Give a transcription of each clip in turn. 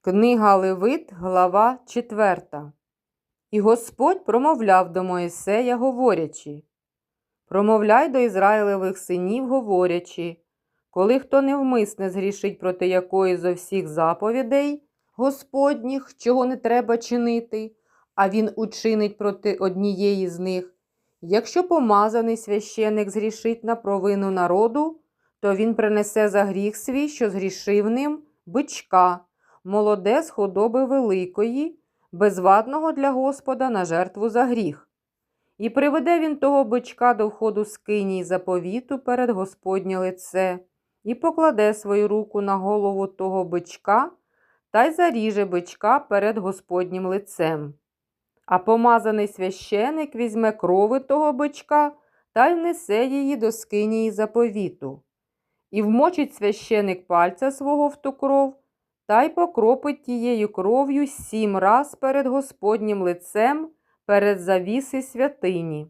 Книга Левит, глава 4. І Господь промовляв до Моїсея, говорячи: Промовляй до Ізраїлевих синів, говорячи, коли хто невмисне згрішить проти якої зо всіх заповідей Господніх, чого не треба чинити, а він учинить проти однієї з них. Якщо помазаний священик згрішить на провину народу, то він принесе за гріх свій, що згрішив ним, бичка молоде з худоби великої, безвадного для Господа на жертву за гріх. І приведе він того бичка до входу скині й заповіту перед Господнє лице, і покладе свою руку на голову того бичка та й заріже бичка перед Господнім лицем. А помазаний священик візьме крови того бичка та й внесе її до скині й заповіту. І вмочить священик пальця свого в ту кров та й покропить тією кров'ю сім раз перед Господнім лицем перед завіси святині.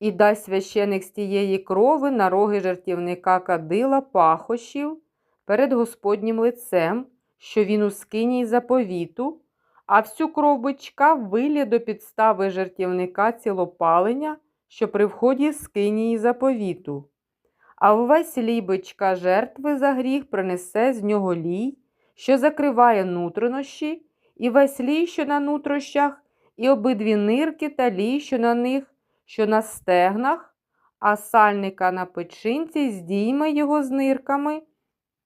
І дасть священик з тієї крови на роги жертівника кадила пахощів перед Господнім лицем, що він у скині заповіту, а всю кров бичка вилє до підстави жертівника цілопалення, що при вході скині й заповіту. А ввесь лій бичка жертви за гріх принесе з нього лій, що закриває нутринощі, і весь лій, що на нутрощах, і обидві нирки та лій, що на них, що на стегнах, а сальника на печинці здійме його з нирками,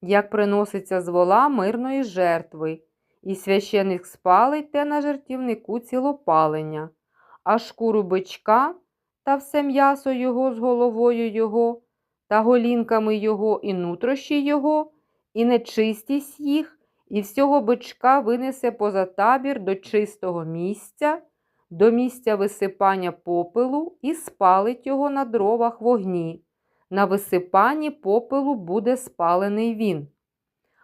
як приноситься з вола мирної жертви, і священик спалить те на жертівнику цілопалення, а шкуру бичка та все м'ясо його з головою його, та голінками його і нутрощі його, і нечистість їх і всього бичка винесе поза табір до чистого місця, до місця висипання попелу і спалить його на дровах вогні. На висипанні попелу буде спалений він.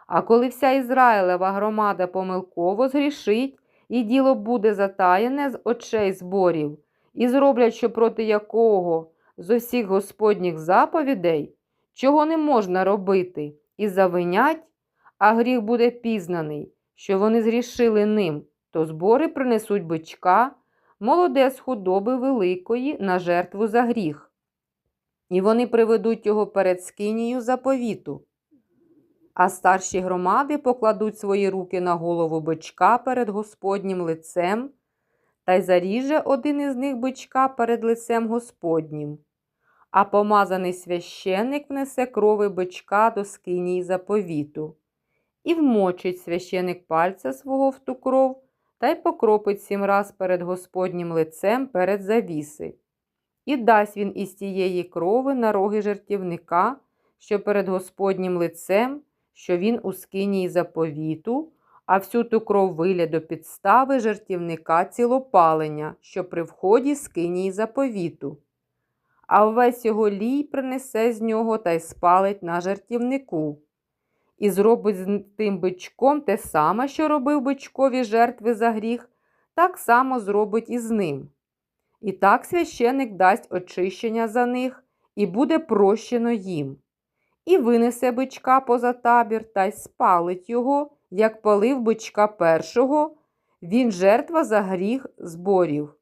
А коли вся Ізраїлева громада помилково згрішить, і діло буде затаєне з очей зборів, і зроблять, що проти якого з усіх Господніх заповідей, чого не можна робити, і завинять, а гріх буде пізнаний, що вони зрішили ним, то збори принесуть бичка, молоде з худоби великої на жертву за гріх. І вони приведуть його перед скинію заповіту. А старші громади покладуть свої руки на голову бичка перед Господнім лицем, та й заріже один із них бичка перед лицем Господнім. А помазаний священник внесе крови бичка до скинії заповіту і вмочить священик пальця свого в ту кров та й покропить сім раз перед Господнім лицем перед завіси. І дасть він із тієї крови на роги жертівника, що перед Господнім лицем, що він у скинії заповіту, а всю ту кров виля до підстави жертівника цілопалення, що при вході скинії заповіту. А весь його лій принесе з нього та й спалить на жертівнику і зробить з тим бичком те саме, що робив бичкові жертви за гріх, так само зробить і з ним. І так священик дасть очищення за них, і буде прощено їм. І винесе бичка поза табір та й спалить його, як палив бичка першого, він жертва за гріх зборів.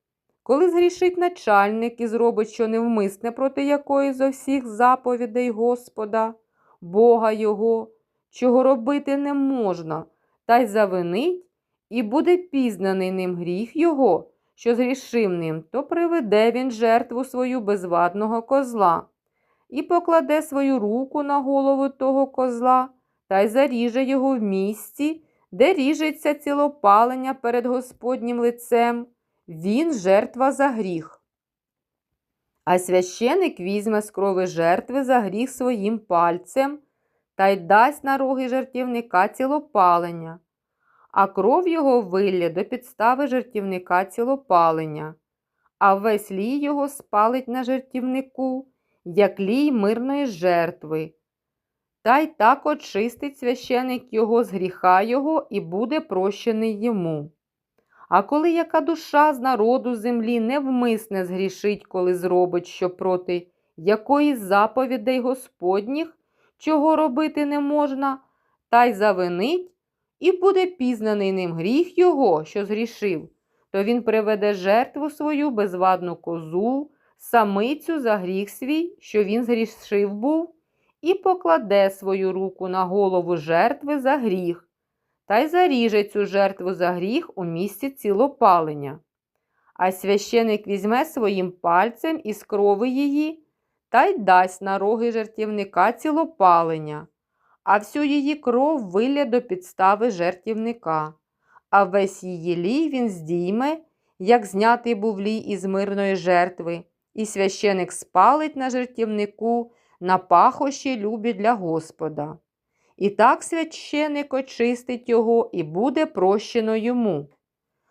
Коли згрішить начальник і зробить що невмисне проти якої зо всіх заповідей Господа, Бога Його, чого робити не можна, та й завинить, і буде пізнаний ним гріх його, що згрішив ним, то приведе він жертву свою безвадного козла, і покладе свою руку на голову того козла та й заріже його в місці, де ріжеться цілопалення перед Господнім лицем. Він жертва за гріх. А священик візьме з крови жертви за гріх своїм пальцем та й дасть на роги жертівника цілопалення, а кров його вилє до підстави жертівника цілопалення, а весь лій його спалить на жертівнику, як лій мирної жертви. Та й так очистить священик його з гріха його і буде прощений йому. А коли яка душа з народу землі невмисне згрішить, коли зробить що проти якоїсь заповідей Господніх, чого робити не можна, та й завинить, і буде пізнаний ним гріх його, що згрішив, то він приведе жертву свою безвадну козу, самицю за гріх свій, що він згрішив був, і покладе свою руку на голову жертви за гріх, та й заріже цю жертву за гріх у місці цілопалення. А священик візьме своїм пальцем із крови її та й дасть на роги жертівника цілопалення, а всю її кров вилє до підстави жертівника, а весь її лій він здійме, як знятий був лій із мирної жертви, і священик спалить на жертівнику на пахощі любі для Господа. І так священик очистить його і буде прощено йому.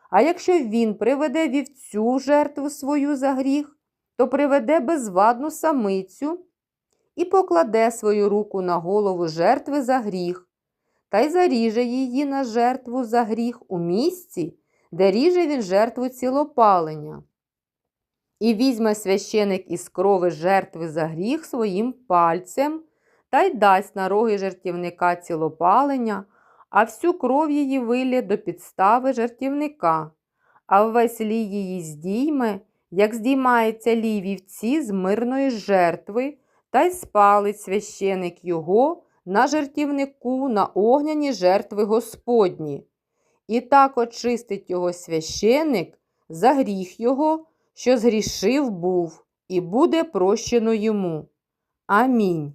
А якщо він приведе вівцю жертву свою за гріх, то приведе безвадну самицю і покладе свою руку на голову жертви за гріх, та й заріже її на жертву за гріх у місці, де ріже він жертву цілопалення. І візьме священик із крови жертви за гріх своїм пальцем та й дасть на роги жертівника цілопалення, а всю кров її вилє до підстави жертівника, а весь лій її здійме, як здіймається лівівці з мирної жертви, та й спалить священик його на жертівнику на огняні жертви Господні. І так очистить його священик за гріх його, що згрішив був, і буде прощено йому. Амінь.